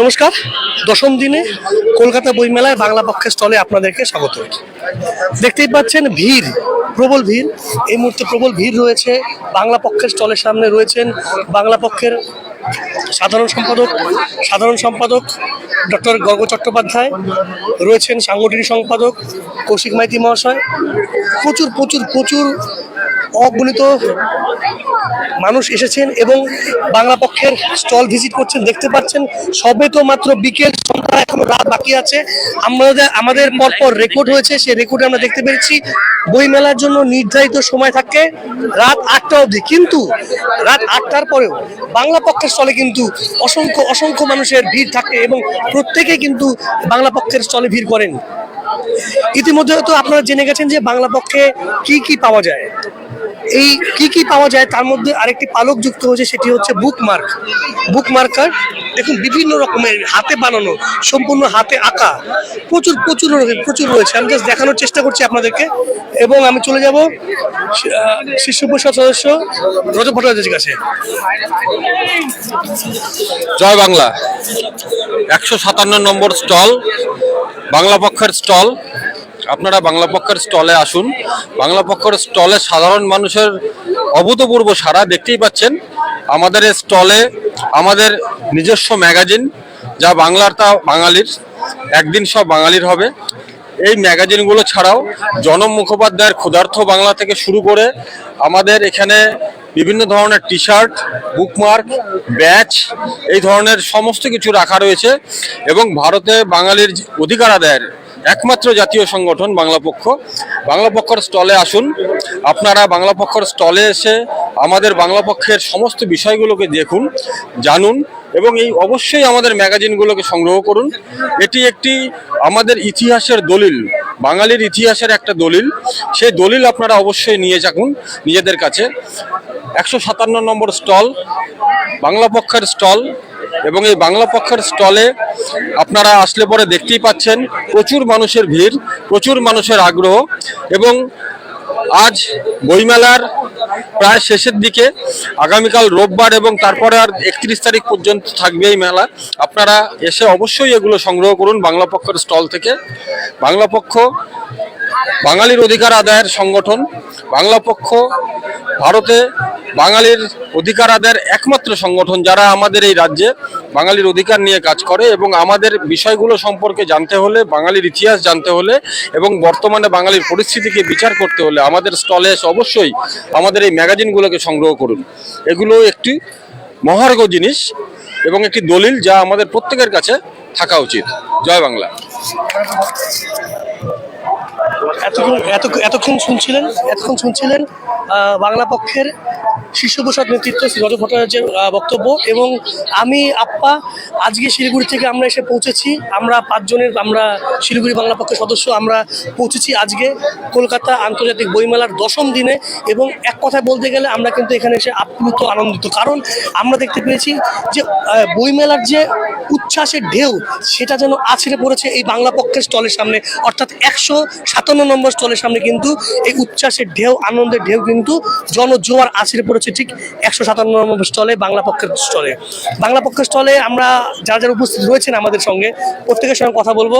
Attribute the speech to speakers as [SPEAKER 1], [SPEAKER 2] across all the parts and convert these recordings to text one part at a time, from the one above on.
[SPEAKER 1] নমস্কার। দশম দিনে কলকাতা বইমেলায় বাংলা পক্ষের স্টলে আপনাদেরকে স্বাগত। দেখতেই পাচ্ছেন ভিড়, প্রবল ভিড়। এই মুহূর্তে প্রবল ভিড় রয়েছে। বাংলা পক্ষের স্টলের সামনে রয়েছেন বাংলা পক্ষের সাধারণ সম্পাদক সাধারণ সম্পাদক ডক্টর গর্গ চট্টোপাধ্যায়, রয়েছেন সাংগঠনিক সম্পাদক কৌশিক মাইতি মহাশয়। প্রচুর প্রচুর প্রচুর অগণিত মানুষ এসেছেন এবং বাংলা পক্ষের স্টল ভিজিট করছেন, দেখতে পাচ্ছেন। সবে তো মাত্র বিকেল, সন্ধ্যা এখনও রাত বাকি আছে। আমাদের আমাদের পরপর রেকর্ড হয়েছে, সেই রেকর্ডে আমরা দেখতে পেরেছি। বই মেলার জন্য নির্ধারিত সময় থাকে রাত আটটা অবধি। কিন্তু রাত আটটার পরেও বাংলা পক্ষের স্টলে কিন্তু অসংখ্য অসংখ্য মানুষের ভিড় থাকে এবং প্রত্যেকেই কিন্তু বাংলা পক্ষের স্টলে ভিড় করেন। ইতিমধ্যে তো আপনারা জেনে গেছেন যে বাংলা পক্ষে কি কি পাওয়া যায়। এই কি কি পাওয়া যায় তার মধ্যে আরেকটি পালক যুক্ত হয়েছে, সেটি হচ্ছে বুক মার্ক মার্কার দেখুন, বিভিন্ন রকমের হাতে বানানো, সম্পূর্ণ হাতে আঁকা, প্রচুর প্রচুর প্রচুর রয়েছে। আমি জাস্ট দেখানোর চেষ্টা করছি আপনাদেরকে। এবং আমি চলে যাব শীর্ষ পরিষদ সদস্য রজত ভট্টাচার্যের কাছে।
[SPEAKER 2] জয় বাংলা। একশো সাতান্ন নম্বর স্টল, বাংলা পক্ষের স্টল। আপনারা বাংলা পক্ষের স্টলে আসুন। বাংলা পক্ষের স্টলে সাধারণ মানুষের অভূতপূর্ব সারা দেখতেই পাচ্ছেন। আমাদের স্টলে আমাদের নিজস্ব ম্যাগাজিন, যা বাংলার তা বাঙালির, একদিন সব বাঙালির হবে। এই ম্যাগাজিনগুলো ছাড়াও জনম মুখোপাধ্যায়ের ক্ষুধার্থ বাংলা থেকে শুরু করে আমাদের এখানে বিভিন্ন ধরনের টি শার্ট বুকমার্ক, ব্যাচ, এই ধরনের সমস্ত কিছু রাখা রয়েছে এবং ভারতে বাঙালির অধিকার আদায়ের একমাত্র জাতীয় সংগঠন বাংলা পক্ষ। বাংলা পক্ষর স্টলে আসুন। আপনারা বাংলা পক্ষের স্টলে এসে আমাদের বাংলা পক্ষের সমস্ত বিষয়গুলোকে দেখুন, জানুন এবং এই অবশ্যই আমাদের ম্যাগাজিনগুলোকে সংগ্রহ করুন। এটি একটি আমাদের ইতিহাসের দলিল, বাঙালির ইতিহাসের একটা দলিল। সেই দলিল আপনারা অবশ্যই নিয়ে যাকুন নিজেদের কাছে। একশো সাতান্ন নম্বর স্টল, বাংলা পক্ষের স্টল এবং এই বাংলা পক্ষের স্টলে আপনারা আসলে পরে দেখতেই পাচ্ছেন প্রচুর মানুষের ভিড়, প্রচুর মানুষের আগ্রহ এবং আজ বইমেলার প্রায় শেষের দিকে আগামীকাল রোববার এবং তারপরে আর একত্রিশ তারিখ পর্যন্ত থাকবে এই মেলা। আপনারা এসে অবশ্যই এগুলো সংগ্রহ করুন বাংলা পক্ষের স্টল থেকে। বাংলা পক্ষ বাঙালির অধিকার আদায়ের সংগঠন, বাংলা পক্ষ, ভারতে বাঙালির অধিকার আদায়ের একমাত্র সংগঠন যারা আমাদের এই রাজ্যে বাঙালির অধিকার নিয়ে কাজ করে এবং আমাদের বিষয়গুলো সম্পর্কে জানতে হলে, বাঙালির ইতিহাস জানতে হলে এবং বর্তমানে বাঙালির পরিস্থিতিকে বিচার করতে হলে আমাদের স্টলে অবশ্যই আমাদের এই ম্যাগাজিনগুলোকে সংগ্রহ করুন। এগুলো একটি মহার্ঘ জিনিস এবং একটি দলিল যা আমাদের প্রত্যেকের কাছে থাকা উচিত। জয় বাংলা।
[SPEAKER 1] এতক্ষণ এত এতক্ষণ শুনছিলেন এতক্ষণ শুনছিলেন বাংলা পক্ষের শীর্ষ প্রসাদ নেতৃত্ব রজত ভট্টাচার্যের বক্তব্য এবং আমি, আপ্পা, আজকে শিলিগুড়ি থেকে আমরা এসে পৌঁছেছি। আমরা পাঁচজনের, আমরা শিলিগুড়ি বাংলা পক্ষের সদস্য, আমরা পৌঁছেছি আজকে কলকাতা আন্তর্জাতিক বইমেলার দশম দিনে এবং এক কথায় বলতে গেলে আমরা কিন্তু এখানে এসে আপ্লুত, আনন্দিত। কারণ আমরা দেখতে পেয়েছি যে বইমেলার যে উচ্ছ্বাসের ঢেউ, সেটা যেন আছড়ে পড়েছে এই বাংলা পক্ষের স্টলের সামনে। অর্থাৎ একশো সাত সাতান্ন নম্বর স্টলের সামনে কিন্তু এই উচ্ছ্বাসের ঢেউ, আনন্দের ঢেউ কিন্তু জনজোয়ার আছড়ে পড়েছে ঠিক একশো সাতান্ন নম্বর স্টলে, বাংলা পক্ষের স্টলে। বাংলা পক্ষের স্টলে আমরা যারা যারা উপস্থিত রয়েছেন আমাদের সঙ্গে, প্রত্যেকের সঙ্গে কথা বলব।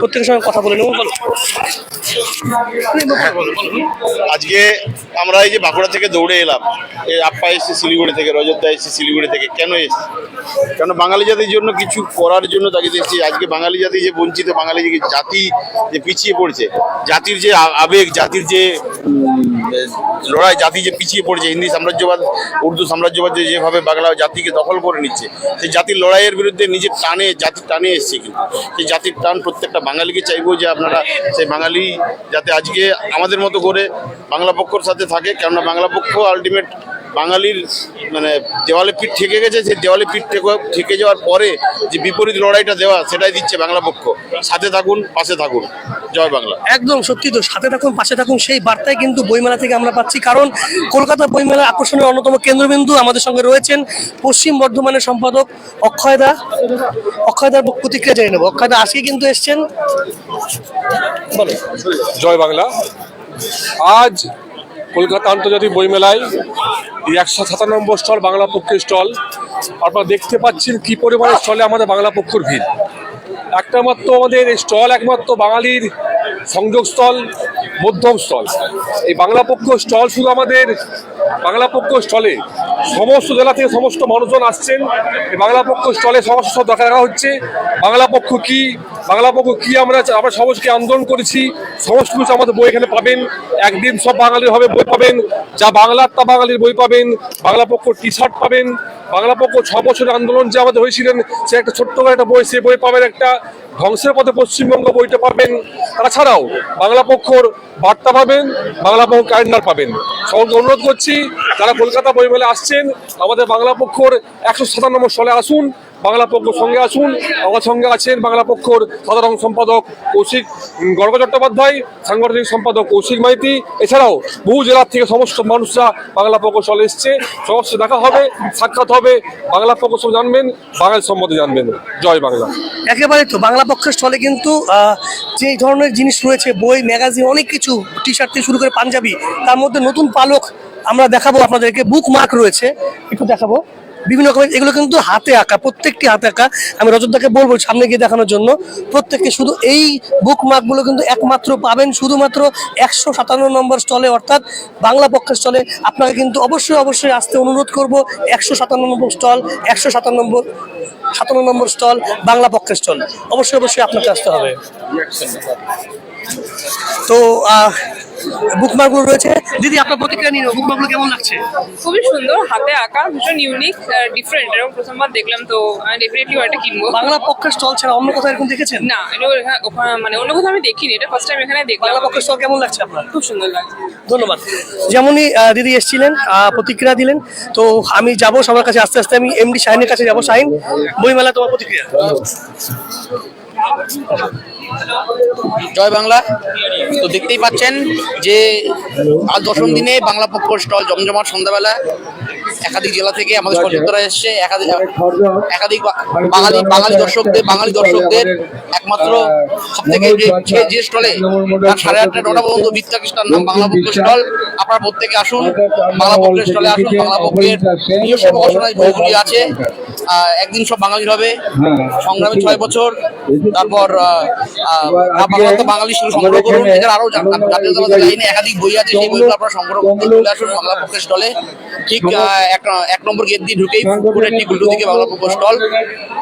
[SPEAKER 1] প্রত্যেকের সঙ্গে কথা বলে নেব, বলো।
[SPEAKER 3] আজকে আমরা এই যে বাঁকুড়া থেকে দৌড়ে এলাম আপ্পা এসেছে শিলিগুড়ি থেকে, রজতদা এসেছে শিলিগুড়ি থেকে, কেন এসেছে? কেন বাঙালি জাতির জন্য কিছু করার জন্য তাকে দেখছি, আজকে বাঙালি জাতি যে বঞ্চিত, বাঙালি জাতি যে পিছিয়ে পড়ছে জাতির যে আবেগ, জাতির যে লড়াই, জাতি যে পিছিয়ে পড়ছে, হিন্দি সাম্রাজ্যবাদ, উর্দু সাম্রাজ্যবাদ যেভাবে বাংলা জাতিকে দখল করে নিচ্ছে, সেই জাতির লড়াইয়ের বিরুদ্ধে নিজের টানে, জাতির টানে এসছে কিন্তু। সেই জাতির টান প্রত্যেকটা বাঙালিকে চাইব যে আপনারা সেই বাঙালি যাতে আজকে আমাদের মতো করে বাংলা পক্ষর সাথে থাকে, কেননা বাংলা পক্ষ আলটিমেট বাঙালির মানে দেওয়ালে পিঠ ঠেকে গেছে, সেই দেওয়ালে পিঠ ঠেকে- ঠেকে যাওয়ার পরে যে বিপরীত লড়াইটা দেওয়া, সেটাই দিচ্ছে বাংলা পক্ষ। সাথে থাকুন, পাশে থাকুন। জয় বাংলা।
[SPEAKER 1] একদম সত্যি তো। সাথে থাকুন, পাশে থাকুন, সেই বার্তায় কিন্তু বইমেলা থেকে আমরা পাচ্ছি। কারণ কলকাতা বইমেলা আকর্ষণের অন্যতম কেন্দ্রবিন্দু আমাদের সঙ্গে রয়েছেন পশ্চিম বর্ধমানের সম্পাদক অক্ষয়দা অক্ষয়দার প্রতিক্রিয়া জেনে নেব। অক্ষয়দা আজকে কিন্তু এসছেন।
[SPEAKER 4] জয় বাংলা। আজ কলকাতা আন্তর্জাতিক বইমেলায় এই একশো সাতান্ন নম্বর স্টল বাংলা পক্ষের স্টল। আপনারা দেখতে পাচ্ছেন কি পরিমাণের স্টলে আমাদের বাংলা পক্ষর ভিড়। একটা মাত্র আমাদের স্টল, একমাত্র বাঙালির সংযোগস্থল, মধ্যম স্থল এই বাংলা পক্ষ স্টল শুধু আমাদের বাংলা পক্ষ স্টলে সমস্ত জেলা থেকে সমস্ত মানুষজন আসছেন। এই বাংলা পক্ষ স্টলে সমস্ত সব দেখা রাখা হচ্ছে। বাংলা পক্ষ কি? বাংলা পক্ষ কি আমরা আমরা সমস্ত আন্দোলন করেছি। সমস্ত কিছু আমাদের বই এখানে পাবেন। একদিন সব বাঙালির হবে বই পাবেন। যা বাংলার তা বাঙালির বই পাবেন। বাংলা পক্ষ টি শার্ট পাবেন। বাংলা পক্ষ ছ বছরের আন্দোলন যে আমাদের হয়েছিলেন, সে একটা ছোট্ট একটা বই, সে বই পাবেন একটা। ধ্বংসের পথে পশ্চিমবঙ্গ বইটা পাবেন তাছাড়াও বাংলা পক্ষর বার্তা পাবেন, বাংলা পক্ষ ক্যালেন্ডার পাবেন। সকলকে অনুরোধ করছি, যারা কলকাতা বইমেলা আসছেন, আমাদের বাংলা পক্ষর একশো সাতান্ন স্টলে আসুন। বাংলা পক্ষ সঙ্গে আসুন। আমার সঙ্গে আছেন বাংলা পক্ষর সাধারণ সম্পাদক কৌশিক গর্গ চট্টোপাধ্যায়, সাংগঠনিক সম্পাদক কৌশিক মাইতি। এছাড়াও বহু জেলার থেকে সমস্ত মানুষরা বাংলা পক্ষ চলে এসছে। সমস্ত দেখা হবে, সাক্ষাৎ হবে। বাংলা পক্ষ সব জানবেন, বাঙালি সম্বন্ধে জানবেন। জয় বাংলা।
[SPEAKER 1] একেবারে তো, বাংলা পক্ষের স্টলে কিন্তু যে ধরনের জিনিস রয়েছে, বই, ম্যাগাজিন, অনেক কিছু টি শার্ট থেকে শুরু করে পাঞ্জাবি, তার মধ্যে নতুন পালক আমরা দেখাবো, আপনাদেরকে বুক মার্ক রয়েছে। একটু দেখাবো। বিভিন্ন রকমের এগুলো কিন্তু হাতে আঁকা, প্রত্যেকটি হাতে আঁকা। আমি রজতদাকে বলব সামনে গিয়ে দেখানোর জন্য, প্রত্যেককে শুধু এই বুক মার্কগুলো কিন্তু একমাত্র পাবেন, শুধুমাত্র একশো সাতান্ন নম্বর স্টলে অর্থাৎ বাংলা পক্ষের স্টলে আপনাকে কিন্তু অবশ্যই অবশ্যই আসতে অনুরোধ করব, একশো সাতান্ন নম্বর স্টল একশো সাতান্ন নম্বর সাতান্ন নম্বর স্টল বাংলা পক্ষের স্টল অবশ্যই অবশ্যই আপনাকে আসতে হবে। তো বুকমার্কগুলো রয়েছে। দিদি আপনার প্রতিক্রিয়া নিন বুকমার্কগুলো কেমন লাগছে?
[SPEAKER 5] খুবই সুন্দর হাতে আঁকা ভীষণ ইউনিক ডিফারেন্ট এরকম প্রথমবার দেখলাম তো ডেফিনেটলি ওটা কিনবো।
[SPEAKER 1] বাংলা পক্ষের স্টল ছাড়া অন্য কোথাও এরকম দেখেছেন?
[SPEAKER 5] না মানে অন্য কোথাও আমি দেখিনি এটা ফার্স্ট টাইম এখানে দেখলাম।
[SPEAKER 1] বাংলা পক্ষের স্টল কেমন লাগছে আপনার?
[SPEAKER 5] খুব সুন্দর লাগছে।
[SPEAKER 1] ধন্যবাদ। যেমনই দিদি এসেছিলেন প্রতিক্রিয়া দিলেন তো আমি যাব সবার কাছে আস্তে আস্তে আমি এমডি শাহিনের কাছে যাব শাহিন বইমেলা তোমার প্রতিক্রিয়া।
[SPEAKER 6] জয় বাংলা। তো দেখতেই পাচ্ছেন যে আজ দশম দিনে বাংলা পক্ষ স্টল জমজমাট সন্ধ্যাবেলা একাধিক জেলা থেকে আমাদের সচেতনরা এসছে। একাধিক একাধিক বাঙালি বাঙালি দর্শকদের বাঙালি দর্শকদের একমাত্র সব থেকে যে যে- স্টলে সাড়ে আটটা, নটা পর্যন্ত খ্রিস্টান নাম বাংলা পক্ষের স্টল। আপনারা প্রত্যেকে আসুন, বাংলা পক্ষের স্টলে আসুন, বাংলা পক্ষের নিজস্ব প্রকাশনায় বইগুলি আছে। একদিন সব বাঙালি হবে। সংগ্রামী ছয় বছর, তারপর বাঙালি শুধু সংগ্রহ করুন এছাড়া আরও জা- জাতীয়তাবাদী লাইনে একাধিক বই আছে সেই বইগুলো আপনারা সংগ্রহ করতে চলে আসুন বাংলা পক্ষের স্টলে ঠিক এক এক নম্বর গেট দিয়ে ঢুকেই পুকুরের ঠিক উল্টো দিকে বাংলা পক্ষ স্টল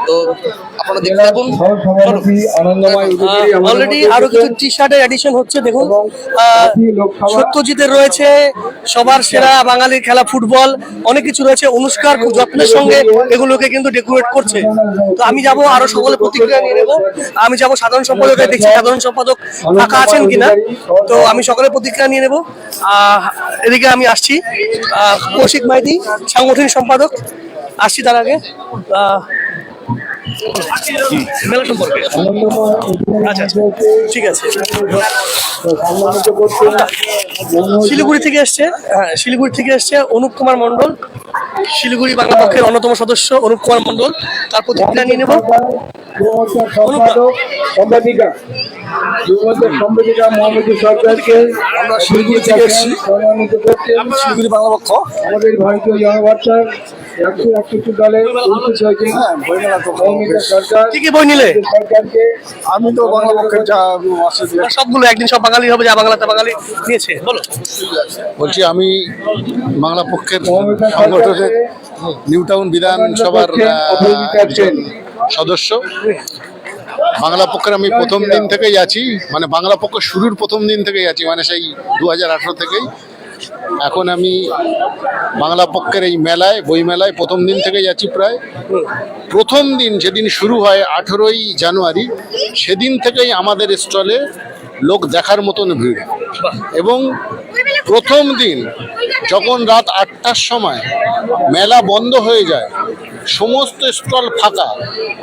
[SPEAKER 6] তো আপনারা দেখতে থাকুন।
[SPEAKER 1] অলরেডি আরও কিছু টি শার্টের এডিশন হচ্ছে দেখুন। আহ, সত্যজিতের রয়েছে সবার সেরা বাঙালির খেলা ফুটবল অনেক কিছু রয়েছে। অনুষ্কার খুব যত্নের সঙ্গে এগুলোকে কিন্তু ডেকোরেট করছে। তো আমি যাব আরও সকলে প্রতিক্রিয়া নিয়ে নেব। আমি যাব সাধারণ সম্পাদকে দেখছি সাধারণ সম্পাদক ফাঁকা আছেন কিনা, তো আমি সকলের প্রতিক্রিয়া নিয়ে নেব। এদিকে আমি আসছি। কৌশিক মাইতি, সাংগঠনিক সম্পাদক। আসছি তার আগে। আচ্ছা আচ্ছা। শিলিগুড়ি থেকে এসছে হ্যাঁ শিলিগুড়ি থেকে এসছে অনুপ কুমার মন্ডল শিলিগুড়ি বাংলা পক্ষের অন্যতম সদস্য অনুপ কুমার মন্ডল তার প্রতিক্রিয়া নিয়ে নেব।
[SPEAKER 7] সম্পাদিকা সম্পাদিকা মোহাম্মদ সরকারকে আমরা শিলিগুড়ি থেকে এসেছি। সম্মানিত শিলিগুড়ি বাংলা পক্ষ। আমাদের ভারতীয় জনবার্তার একশো একষট্টি দলে উপস্থিত হয়েছেন মৌমিতা সরকার
[SPEAKER 1] কি কি বই নিলে?
[SPEAKER 7] সরকারকে আমি তো বাংলা পক্ষের যা
[SPEAKER 1] সবগুলো একদিন সব বাঙালি হবে যা বাংলা তা বাঙালি নিয়েছে বলো।
[SPEAKER 8] বলছি আমি বাংলা পক্ষের সংগঠনের নিউ টাউন বিধানসভার একজন সদস্য। বাংলা পক্ষের আমি প্রথম দিন থেকেই আছি মানে বাংলা পক্ষ শুরুর প্রথম দিন থেকেই আছি মানে সেই দু হাজার আঠেরো থেকেই। এখন আমি বাংলা পক্ষের এই মেলায়, বই মেলায় প্রথম দিন থেকে যাচ্ছি প্রায়। প্রথম দিন যেদিন শুরু হয় আঠেরোই জানুয়ারি, সেদিন থেকেই আমাদের স্টলে লোক দেখার মতন ভিড়। এবং প্রথম দিন যখন রাত আটটার সময় মেলা বন্ধ হয়ে যায় সমস্ত স্টল ফাঁকা।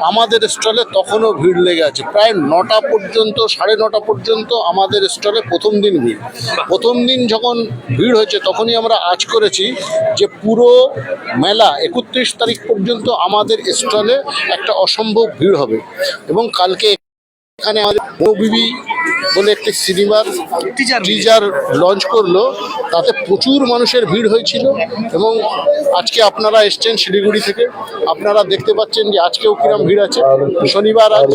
[SPEAKER 8] আমাদের স্টলে তখনও ভিড় লেগে আছে। প্রায় নটা পর্যন্ত, সাড়ে নটা পর্যন্ত আমাদের স্টলে প্রথম দিন ভিড়। প্রথম দিন যখন ভিড় হয়েছে, তখনই আমরা আজ করেছি যে পুরো মেলা একত্রিশ তারিখ পর্যন্ত আমাদের স্টলে একটা অসম্ভব ভিড় হবে। এবং কালকে এখানে আমাদের মৌবিবি বলে একটি সিনেমার টিজার লঞ্চ করল। তাতে প্রচুর মানুষের ভিড় হয়েছিল এবং আজকে আপনারা এসছেন শিলিগুড়ি থেকে। আপনারা দেখতে পাচ্ছেন যে আজকেও কিরম ভিড় আছে। শনিবার আজ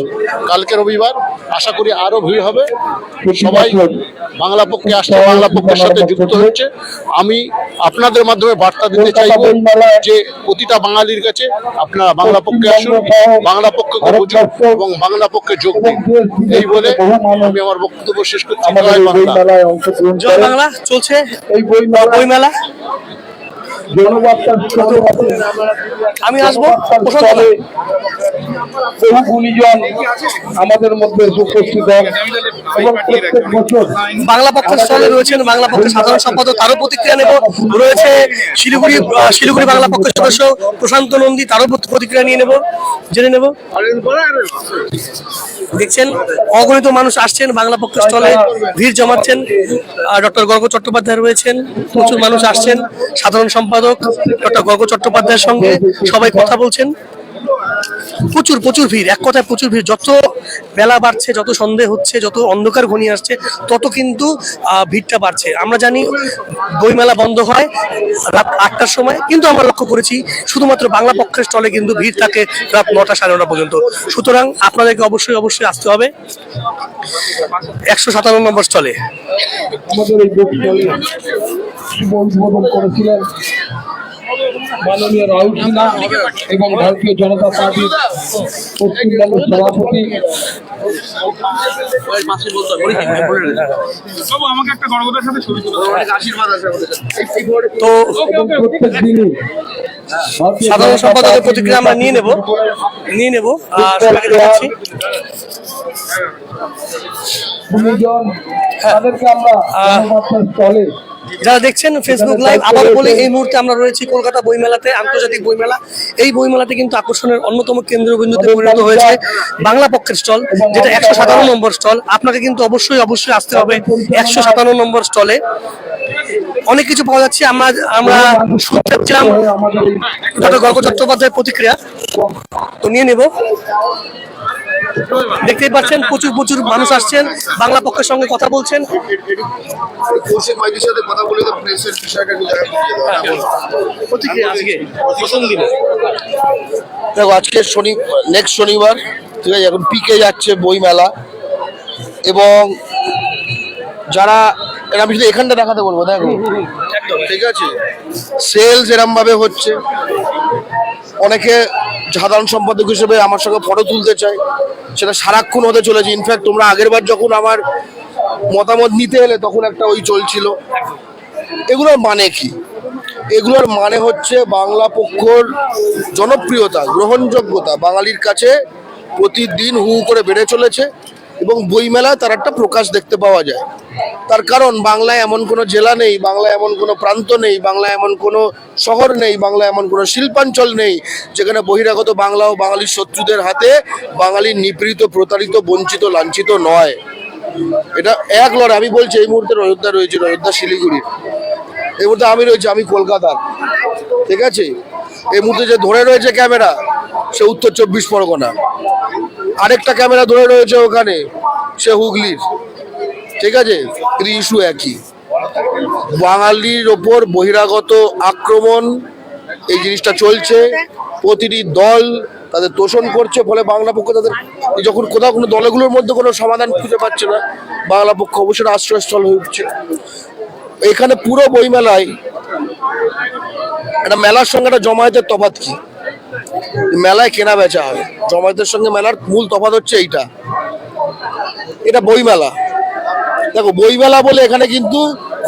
[SPEAKER 8] কালকে রবিবার। আশা করি আরও ভিড় হবে। সবাই বাংলা পক্ষে আসছে বাংলা পক্ষের সাথে যুক্ত হচ্ছে। আমি আপনাদের মাধ্যমে বার্তা দিতে চাইব যে প্রতিটা বাঙালির কাছে আপনারা বাংলা পক্ষে আসুন বাংলা পক্ষকে বুঝুন এবং বাংলা পক্ষে যোগ দিন। এই বলে আমি আমার বক্তব্য শেষ করছি।
[SPEAKER 7] আমাদের বই মেলায় অংশগ্রহণ
[SPEAKER 1] জয় বাংলা চলছে
[SPEAKER 7] এই বই মেলা
[SPEAKER 1] বই মেলা আমি আসব
[SPEAKER 7] গুণীজন আমাদের মধ্যে উপস্থিত হন এবং প্রত্যেক বছর
[SPEAKER 1] বাংলা পক্ষের রয়েছেন বাংলা পক্ষের সাধারণ সম্পাদক তারও প্রতিক্রিয়া নেব। রয়েছে শিলিগুড়ি শিলিগুড়ি বাংলা পক্ষের সদস্য প্রশান্ত নন্দী তারও প্রতিক্রিয়া নিয়ে নেব জেনে নেব। দেখছেন অগণিত মানুষ আসছেন বাংলা পক্ষের স্থলে ভিড় জমাচ্ছেন ডক্টর গর্গ চট্টোপাধ্যায় রয়েছেন প্রচুর মানুষ আসছেন সাধারণ সম্পাদক ডক্টর গর্গ চট্টোপাধ্যায়ের সঙ্গে সবাই কথা বলছেন। প্রচুর প্রচুর ভিড়, এক কথায় প্রচুর ভিড়। যত বেলা বাড়ছে, যত সন্দেহ হচ্ছে, যত অন্ধকার ঘনিয়ে আসছে, তত কিন্তু ভিড়টা বাড়ছে। আমরা জানি বইমেলা বন্ধ হয় রাত আটটার সময়, কিন্তু আমরা লক্ষ্য করেছি, শুধুমাত্র বাংলা পক্ষের স্টলে কিন্তু ভিড় থাকে রাত নটা সাড়ে নটা পর্যন্ত। সুতরাং আপনাদেরকে অবশ্যই অবশ্যই আসতে হবে একশো সাতান্ন নম্বর স্টলে।
[SPEAKER 7] আমাদের এই করেছিলেন। মাননীয় রাহুল সিনহা এবং ভারতীয় জনতা পার্টির পশ্চিমবঙ্গ সভাপতি
[SPEAKER 1] তো
[SPEAKER 7] এবং প্রত্যেক দিনই
[SPEAKER 1] সাধারণ সম্পাদকের প্রতিক্রিয়া আমরা নিয়ে নেব। নিয়ে নেব। আহ, সবাইকে দেখাচ্ছি
[SPEAKER 7] গুণীজন তাদেরকে আমরা স্থলে
[SPEAKER 1] যারা দেখছেন ফেসবুক লাইভ আবার বলে এই মুহূর্তে আমরা রয়েছি কলকাতা বইমেলাতে আন্তর্জাতিক বইমেলা। এই বইমেলাতে কিন্তু আকর্ষণের অন্যতম কেন্দ্রবিন্দুতে পরিণত হয়েছে। বাংলা পক্ষের স্টল যেটা একশো সাতান্ন নম্বর স্টল। আপনাকে কিন্তু অবশ্যই অবশ্যই আসতে হবে একশো সাতান্ন নম্বর স্টলে। অনেক কিছু পাওয়া যাচ্ছে। আমরা আমরা শুনতে
[SPEAKER 7] আমাদের
[SPEAKER 1] ডক্টর গর্গ চট্টোপাধ্যায়ের প্রতিক্রিয়া। তো নিয়ে নেব। দেখতেই পাচ্ছেন প্রচুর প্রচুর মানুষ আসছেন বাংলা পক্ষের সঙ্গে কথা বলছেন।
[SPEAKER 8] একটু দেখা
[SPEAKER 1] আজকে
[SPEAKER 9] দেখো শনি নেক্সট শনিবার ঠিক আছে এখন পিকে যাচ্ছে বই মেলা। এবং যারা এরা আমি শুধু এখানটা দেখাতে বলব দেখো। ঠিক আছে? সেলস এরম ভাবে হচ্ছে। অনেকে সাধারণ সম্পাদক হিসেবে আমার সঙ্গে ফটো তুলতে চায়। সেটা সারাক্ষণ হতে চলেছে। ইনফ্যাক্ট তোমরা আগের বার যখন আমার মতামত নিতে এলে তখন একটা ওই চলছিল। এগুলোর মানে কি? এগুলোর মানে হচ্ছে বাংলা পক্ষর জনপ্রিয়তা, গ্রহণযোগ্যতা। বাঙালির কাছে প্রতিদিন হু হু করে বেড়ে চলেছে। এবং বইমেলায় তার একটা প্রকাশ দেখতে পাওয়া যায়। তার কারণ, বাংলায় এমন কোনো জেলা নেই, বাংলায় এমন কোনো প্রান্ত নেই, বাংলায় এমন কোনো শহর নেই, বাংলায় এমন কোনো শিল্পাঞ্চল নেই, যেখানে বহিরাগত বাংলা ও বাঙালির শত্রুদের হাতে বাঙালির নিপীড়িত, প্রতারিত, বঞ্চিত, লাঞ্ছিত নয়। এটা এক লড়াই। আমি বলছি, এই মুহূর্তে অযোধ্যা রয়েছে অযোধ্যা শিলিগুড়ি এই মুহূর্তে আমি রয়েছি, আমি কলকাতার। ঠিক আছে? এই মুহূর্তে যে ধরে রয়েছে ক্যামেরা, সে উত্তর চব্বিশ পরগনা। আরেকটা ক্যামেরা ধরে রয়েছে ওখানে, সে হুগলির। ঠিক আছে? ইস্যু একই। বাঙালির ওপর বহিরাগত আক্রমণ, এই জিনিসটা চলছে। প্রতিটি দল তাদের তোষণ করছে, ফলে বাংলা পক্ষ তাদের যখন কোথাও কোনো দলগুলোর মধ্যে কোনো সমাধান খুঁজে পাচ্ছে না, বাংলা পক্ষ অবশ্যই আশ্রয়স্থল হয়ে উঠছে। এখানে পুরো বইমেলায় একটা মেলার সঙ্গে একটা জমায়েতের তফাৎ কি? মেলায় কেনা বেচা হবে জমায়েতের সঙ্গে মেলার মূল তফাৎ হচ্ছে এইটা। এটা বইমেলা। দেখো, বইমেলা বলে এখানে কিন্তু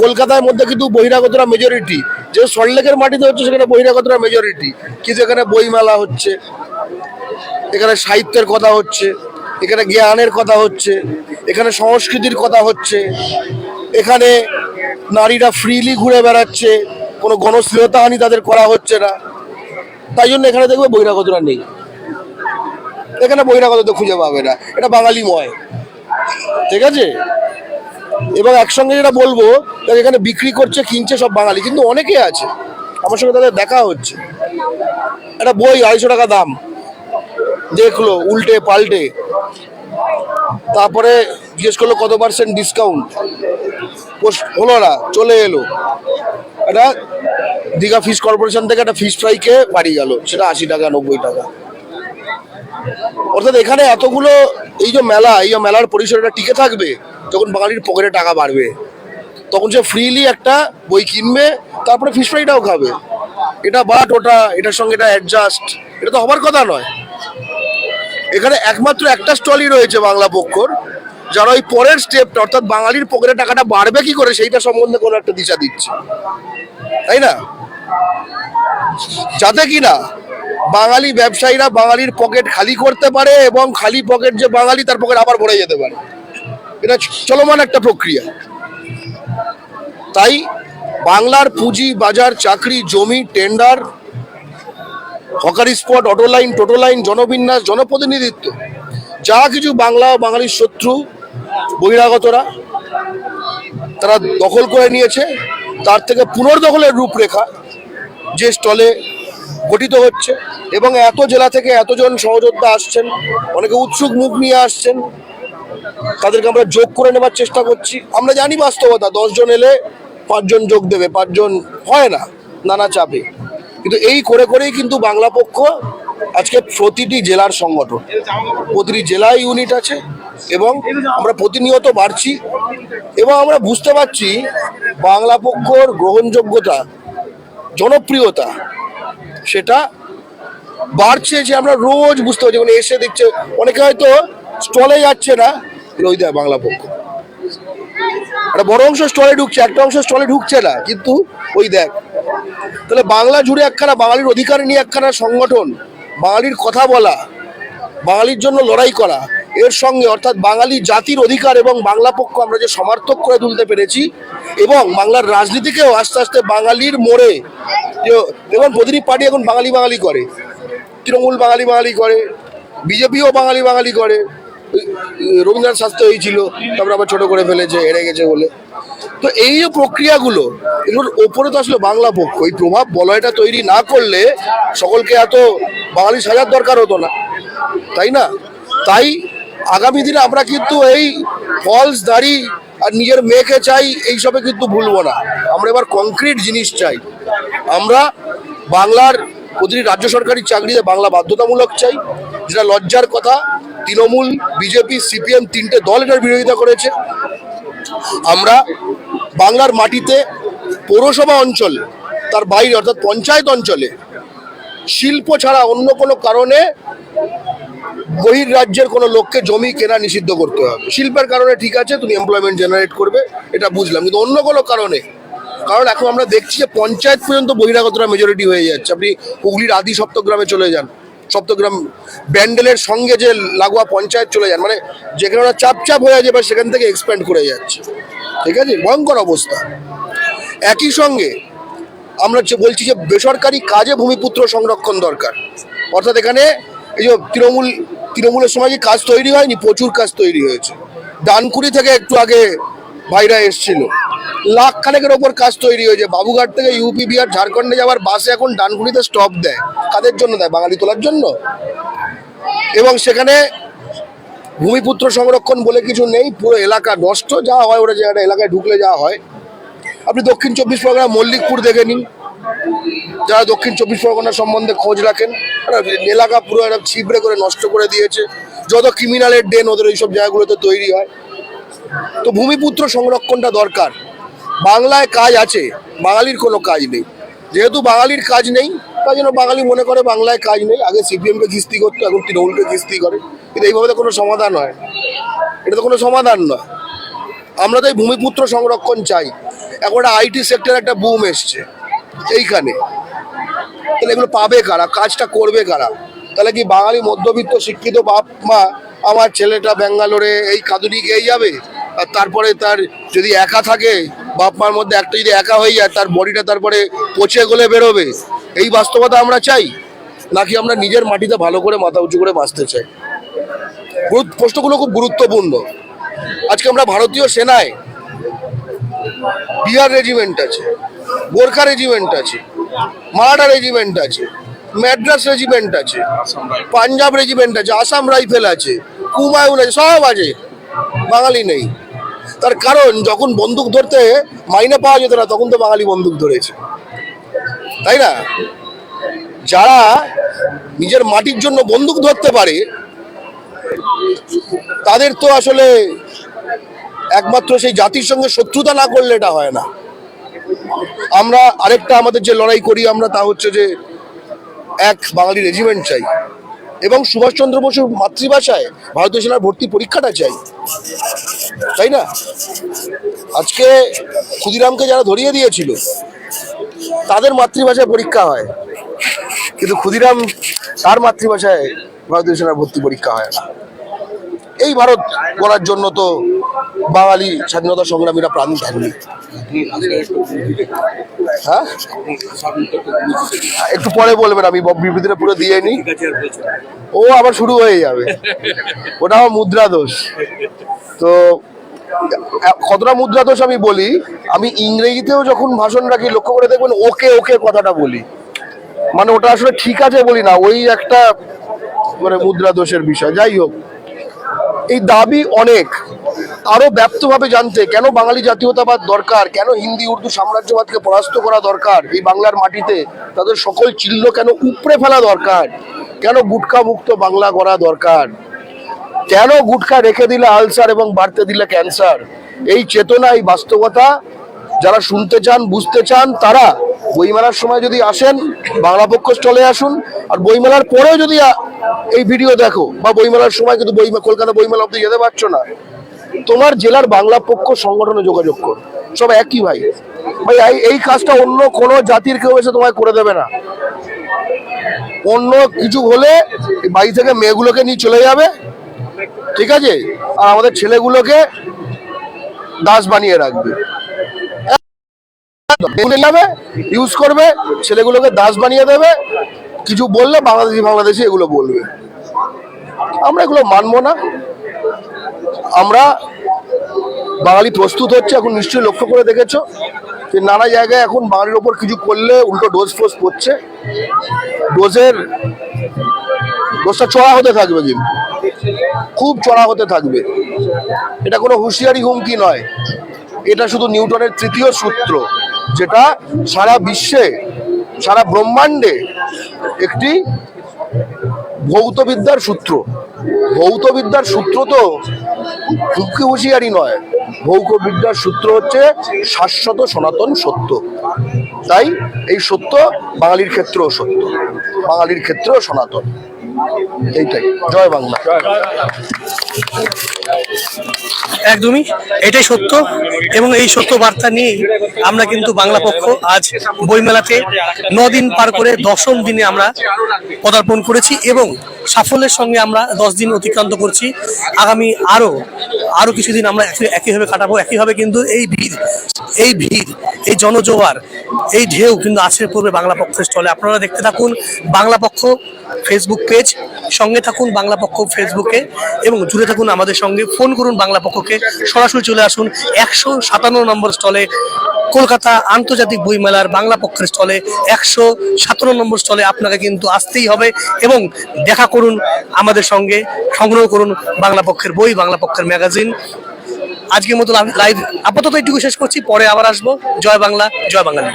[SPEAKER 9] কলকাতার মধ্যে কিন্তু বহিরাগতরা মেজরিটি যে সল্টলেকের মাটিতে হচ্ছে, সেখানে বহিরাগতরা মেজরিটি কিন্তু এখানে বইমেলা হচ্ছে, এখানে সাহিত্যের কথা হচ্ছে, এখানে জ্ঞানের কথা হচ্ছে, এখানে সংস্কৃতির কথা হচ্ছে, এখানে নারীরা ফ্রিলি ঘুরে বেড়াচ্ছে, কোনো গণশ্লীলতাহানি তাদের করা হচ্ছে না। তাই জন্য এখানে দেখবে বহিরাগতরা নেই। এখানে বহিরাগত তো খুঁজে পাবে না। এটা বাঙালিময়। ঠিক আছে? এবং একসঙ্গে যেটা বলব এখানে বিক্রি করছে, কিনছে সব বাঙালি, কিন্তু অনেকে আছে। আমার সঙ্গে তাদের দেখা হচ্ছে। একটা বই, আড়াইশো টাকা দাম। দেখল, উল্টে পাল্টে। তারপরে জিজ্ঞেস করল, কত পার্সেন্ট ডিসকাউন্ট হলো না, চলে এলো। একটা দীঘা ফিশ কর্পোরেশন থেকে একটা ফিশ ফ্রাই খেয়ে বাড়ি গেল। সেটা আশি টাকা, নব্বই টাকা। অর্থাৎ এখানে এতগুলো এই যে মেলা, এই যে মেলার পরিসরটা টিকে থাকবে তখন বাঙালির পকেটে টাকা বাড়বে, তখন সে ফ্রিলি একটা বই কিনবে, তারপরে ফিশ ফ্রাইটাও খাবে। এটা বাট, ওটা, এটার সঙ্গে এটা অ্যাডজাস্ট এটা তো হবার কথা নয়। এখানে একমাত্র একটা স্টলই রয়েছে বাংলা পক্ষর। যারা ওই পরের স্টেপটা অর্থাৎ বাঙালির পকেটে টাকাটা বাড়বে কি করে, সেইটা সম্বন্ধে কোনো একটা দিশা দিচ্ছে। তাই না? যাতে কিনা বাঙালি ব্যবসায়ীরা বাঙালির পকেট খালি করতে পারে এবং খালি পকেট যে বাঙালি, তার পকেট আবার ভরে যেতে পারে। এটা চলমান একটা প্রক্রিয়া। তাই বাংলার পুঁজি, বাজার, চাকরি, জমি tender হকারি spot auto line toto line জনবিন্যাস, জনপ্রতিনিধিত্ব, যা কিছু বাংলা বাঙালির শত্রু বহিরাগতরা, তারা দখল করে নিয়েছে। তার থেকে পুনর্দখলের রূপরেখা যে স্টলে গঠিত হচ্ছে এবং এত জেলা থেকে এতজন সহযোদ্ধা আসছেন, অনেকে উৎসুক মুখ নিয়ে আসছেন, তাদেরকে আমরা যোগ করে নেবার চেষ্টা করছি। আমরা জানি বাস্তবতা, দশজন এলে পাঁচজন যোগ দেবে, পাঁচজন হয় না, নানা চাপে। কিন্তু এই করে করেই কিন্তু বাংলা পক্ষ আজকে প্রতিটি জেলার সংগঠন, প্রতিটি জেলায় ইউনিট আছে এবং আমরা প্রতিনিয়ত বাড়ছি এবং আমরা বুঝতে পারছি বাংলা পক্ষর গ্রহণযোগ্যতা, জনপ্রিয়তা সেটা বাড়ছে যে আমরা রোজ বুঝতে পারছি। মানে এসে দেখছে, অনেকে হয়তো স্টলে যাচ্ছে না ওই দেয় বাংলা পক্ষ। একটা বড় অংশ স্টলে ঢুকছে, একটা অংশ স্টলে ঢুকছে না, কিন্তু ওই দেখ। তাহলে বাংলা জুড়ে একখানা, বাঙালির অধিকার নিয়ে একখানা সংগঠন বাঙালির কথা বলা, বাঙালির জন্য লড়াই করা, এর সঙ্গে অর্থাৎ বাঙালি জাতির অধিকার এবং বাংলা পক্ষ আমরা যে সমার্থক করে তুলতে পেরেছি এবং বাংলার রাজনীতিকেও আস্তে আস্তে বাঙালির মোড়ে যে, দেখুন প্রতিটি পার্টি এখন বাঙালি বাঙালি করে, তৃণমূল বাঙালি বাঙালি করে, বিজেপিও বাঙালি বাঙালি করে, রবীন্দ্রনাথ শাস্ত্রী হয়েছিল তারপরে আবার ছোট করে ফেলেছে, হেরে গেছে বলে। তো এই যে প্রক্রিয়াগুলো, এগুলোর ওপরে তো আসলে বাংলা পক্ষ। এই প্রভাব বলয়টা তৈরি না করলে সকলকে এত বাঙালি সাজার দরকার হতো না। তাই না? তাই আগামী দিনে আমরা কিন্তু এই ফলস দাড়ি আর নিজের মেয়েকে চাই, এইসবে কিন্তু ভুলবো না। আমরা এবার কংক্রিট জিনিস চাই। আমরা বাংলার প্রতিটি রাজ্য সরকারি চাকরিতে বাংলা বাধ্যতামূলক চাই, যেটা লজ্জার কথা। তৃণমূল, বিজেপি, সিপিএম তিনটে দল এটার বিরোধিতা করেছে। আমরা বাংলার মাটিতে পৌরসভা অঞ্চল, তার বাইরে অর্থাৎ পঞ্চায়েত অঞ্চলে, শিল্প ছাড়া অন্য কোনো কারণে বহির রাজ্যের কোনো লোককে জমি কেনা নিষিদ্ধ করতে হবে। শিল্পের কারণে ঠিক আছে, তুমি এমপ্লয়মেন্ট জেনারেট করবে, এটা বুঝলাম। কিন্তু অন্য কোনো কারণে, কারণ এখন আমরা দেখছি যে পঞ্চায়েত পর্যন্ত বহিরাগতরা মেজরিটি হয়ে যাচ্ছে। আপনি হুগলির আদি সপ্তগ্রামে চলে যান সপ্তগ্রাম ব্যান্ডেলের সঙ্গে যে লাগোয়া পঞ্চায়েত চলে যান মানে যেখানে ওরা চাপ চাপ হয়ে যাচ্ছে বা সেখান থেকে এক্সপ্যান্ড করে যাচ্ছে। ঠিক আছে? ভয়ঙ্কর অবস্থা। একই সঙ্গে আমরা বলছি যে বেসরকারি কাজে ভূমিপুত্র সংরক্ষণ দরকার। অর্থাৎ এখানে এই যে তৃণমূল, তৃণমূলের সময় যে কাজ তৈরি হয়নি, প্রচুর কাজ তৈরি হয়েছে। ডানকুড়ি থেকে একটু আগে ভাইরা এসছিল। লাখ খানেকের ওপর কাজ তৈরি হয়েছে। বাবুঘাট থেকে ইউপি বিহার, ঝাড়খণ্ডে যাওয়ার বাসে এখন ডানকুড়িতে স্টপ দেয়। কাদের জন্য দেয়? বাঙালি তোলার জন্য? এবং সেখানে ভূমিপুত্র সংরক্ষণ বলে কিছু নেই। পুরো এলাকা নষ্ট। যা হয় ওরা যে এলাকায় ঢুকলে যা হয়। আপনি দক্ষিণ চব্বিশ পরগনা, মল্লিকপুর দেখে নিন। যারা দক্ষিণ চব্বিশ পরগনা সম্বন্ধে খোঁজ রাখেন এলাকা পুরো একটা ছিবড়ে করে নষ্ট করে দিয়েছে। যত ক্রিমিনালের ডেন ওদের এইসব জায়গাগুলোতে তৈরি হয়। তো ভূমিপুত্র সংরক্ষণটা দরকার। বাংলায় কাজ আছে, বাঙালির কোনো কাজ নেই। যেহেতু বাঙালির কাজ নেই, তাই জন্য বাঙালি মনে করে বাংলায় কাজ নেই। আগে সিপিএমকে কিস্তি করতো, এখন তৃণমূলকে কিস্তি করে। কিন্তু এইভাবে তো কোনো সমাধান হয় এটা তো কোনো সমাধান নয়। আমরা তো এই ভূমিপুত্র সংরক্ষণ চাই। এখন আইটি সেক্টর একটা বুম এসছে, এইখানে। তাহলে এগুলো পাবে কারা? কাজটা করবে কারা? তাহলে কি বাঙালি মধ্যবিত্ত, শিক্ষিত বাপ মা আমার ছেলেটা ব্যাঙ্গালোরে এই কাদুরি গিয়ে যাবে? তারপরে তার যদি একা থাকে বাপ মার মধ্যে একটা যদি একা হয়ে যায়, তার বডিটা তারপরে পচে গলে বেরোবে। এই বাস্তবতা আমরা চাই, নাকি আমরা নিজের মাটিতে ভালো করে, মাথা উঁচু করে বাঁচতে চাই? প্রশ্নগুলো খুব গুরুত্বপূর্ণ। আজকে আমরা ভারতীয় সেনায় বিহার রেজিমেন্ট আছে, গোর্খা রেজিমেন্ট আছে, মারাঠা রেজিমেন্ট আছে ম্যাড্রাস রেজিমেন্ট আছে, পাঞ্জাব রেজিমেন্ট আছে, আসাম রাইফেল আছে কুমায়ুন আছে, সব আছে। বাঙালি নেই। তার কারণ, যখন বন্দুক ধরতে মাইনে পাওয়া যেত না, তখন তো বাঙালি বন্দুক ধরেছে। তাই না? যারা নিজের মাটির জন্য বন্দুক ধরতে পারে, তাদের তো আসলে একমাত্র সেই জাতির সঙ্গে শত্রুতা না করলে এটা হয় না। আমরা আরেকটা আমাদের যে লড়াই করি আমরা, তা হচ্ছে যে এক বাঙালি রেজিমেন্ট চাই। এবং সুভাষচন্দ্র বসুর মাতৃভাষায় ভারতীয় সেনার ভর্তি পরীক্ষাটা চাই। তাই না? আজকে ক্ষুদিরামকে যারা ধরিয়ে দিয়েছিল, তাদের মাতৃভাষায় পরীক্ষা হয়। কিন্তু ক্ষুদিরাম তার মাতৃভাষায় ভারতীয় সেনার ভর্তি পরীক্ষা হয় না। এই ভারত গড়ার জন্য তো বাঙালি স্বাধীনতা সংগ্রামীরা প্রাণ থাকবে হ্যাঁ? একটু পরে বলবেন, আমি বব বিবৃতিটা পুরো দিয়ে নি ও আবার শুরু হয়ে যাবে। ওটা আমার মুদ্রা দোষ। তো, কতটা মুদ্রা দোষ আমি বলি, আমি ইংরেজিতেও যখন ভাষণ রাখি, লক্ষ্য করে দেখবেন ওকে ওকে কথাটা বলি। মানে ওটা আসলে ঠিক আছে বলি না, ওই একটা মানে মুদ্রা দোষের বিষয়। যাই হোক এই দাবি অনেক। আরও ব্যাপ্তভাবে জানতে কেন বাঙালি জাতীয়তাবাদ দরকার? কেন হিন্দি, উর্দু সাম্রাজ্যবাদকে পরাস্ত করা দরকার? এই বাংলার মাটিতে তাদের সকল চিহ্ন কেন উপড়ে ফেলা দরকার? কেন গুটকা মুক্ত বাংলা করা দরকার? কেন গুটকা রেখে দিলে আলসার এবং বাড়তে দিলে ক্যান্সার? এই চেতনা, এই বাস্তবতা যারা শুনতে চান, বুঝতে চান, তারা বইমেলার সময় যদি আসেন, বাংলা পক্ষ স্টলে আসুন, আর বইমেলার পরেও যদি এই ভিডিও দেখো, বা বইমেলার সময় কিন্তু বই কলকাতা বইমেলা অব্দি যেতে পারছ না, তোমার জেলার বাংলা পক্ষ সংগঠনে যোগাযোগ কর। সব একই ভাই। ভাই এই- কাজটা অন্য কোনো জাতির কেউ এসে তোমায় করে দেবে না। অন্য কিছু হলে বাড়ি থেকে মেয়েগুলোকে নিয়ে চলে যাবে, ঠিক আছে? আর আমাদের ছেলেগুলোকে দাস বানিয়ে রাখবে। ইউজ করবে, ছেলেগুলোকে দাস বানিয়ে দেবে, কিছু বললে বাংলাদেশি বাংলাদেশি এগুলো বলবে। আমরা এগুলো মানবো না। আমরা বাঙালি প্রস্তুত হচ্ছে, এখন নিশ্চয়ই লক্ষ্য করে দেখেছ যে নানা জায়গায় এখন বাঙালির ওপর কিছু করলে উল্টো ডোজ ফোজ পড়ছে। ডোজের ডোজটা চড়া হতে থাকবে কিন্তু। খুব চড়া হতে থাকবে। এটা কোনো হুঁশিয়ারি হুমকি নয়। এটা শুধু নিউটনের তৃতীয় সূত্র। যেটা সারা বিশ্বে, সারা ব্রহ্মাণ্ডে একটি ভৌতবিদ্যার সূত্র। ভৌতবিদ্যার সূত্র তো হুমকি হুঁশিয়ারি নয়। ভৌতবিদ্যার সূত্র হচ্ছে শাশ্বত সনাতন সত্য। তাই এই সত্য বাঙালির ক্ষেত্রেও সত্য, বাঙালির ক্ষেত্রেও সনাতন। এইটাই, জয় বাংলা।
[SPEAKER 1] একদমই, এটাই সত্য এবং এই সত্য বার্তা নিয়ে আমরা কিন্তু বাংলা পক্ষ আজ বইমেলাতে দিন পার করে দশম দিনে আমরা পদার্পণ করেছি এবং সাফল্যের সঙ্গে আমরা দশ দিন অতিক্রান্ত করছি। আগামী আরও আরও কিছুদিন আমরা একইভাবে কাটাবো। একইভাবে কিন্তু এই ভিড় এই ভিড়, এই জনজোয়ার, এই ঢেউ কিন্তু আসে পূর্বে বাংলা পক্ষের স্টলে। আপনারা দেখতে থাকুন, বাংলা পক্ষ ফেসবুক পেজ সঙ্গে থাকুন বাংলা পক্ষ ফেসবুকে এবং জুড়ে থাকুন আমাদের সঙ্গে। ফোন করুন বাংলা পক্ষকে। সরাসরি চলে আসুন একশো সাতান্ন নম্বর স্টলে, কলকাতা আন্তর্জাতিক বইমেলার বাংলা পক্ষের স্টলে, একশো সতেরো নম্বর স্টলে আপনাকে কিন্তু আসতেই হবে, এবং দেখা করুন আমাদের সঙ্গে, সংগ্রহ করুন বাংলা পক্ষের বই, বাংলা পক্ষের ম্যাগাজিন। আজকের মতো লাইভ আপাতত এটুকু শেষ করছি, পরে আবার আসব। জয় বাংলা, জয় বাঙালি।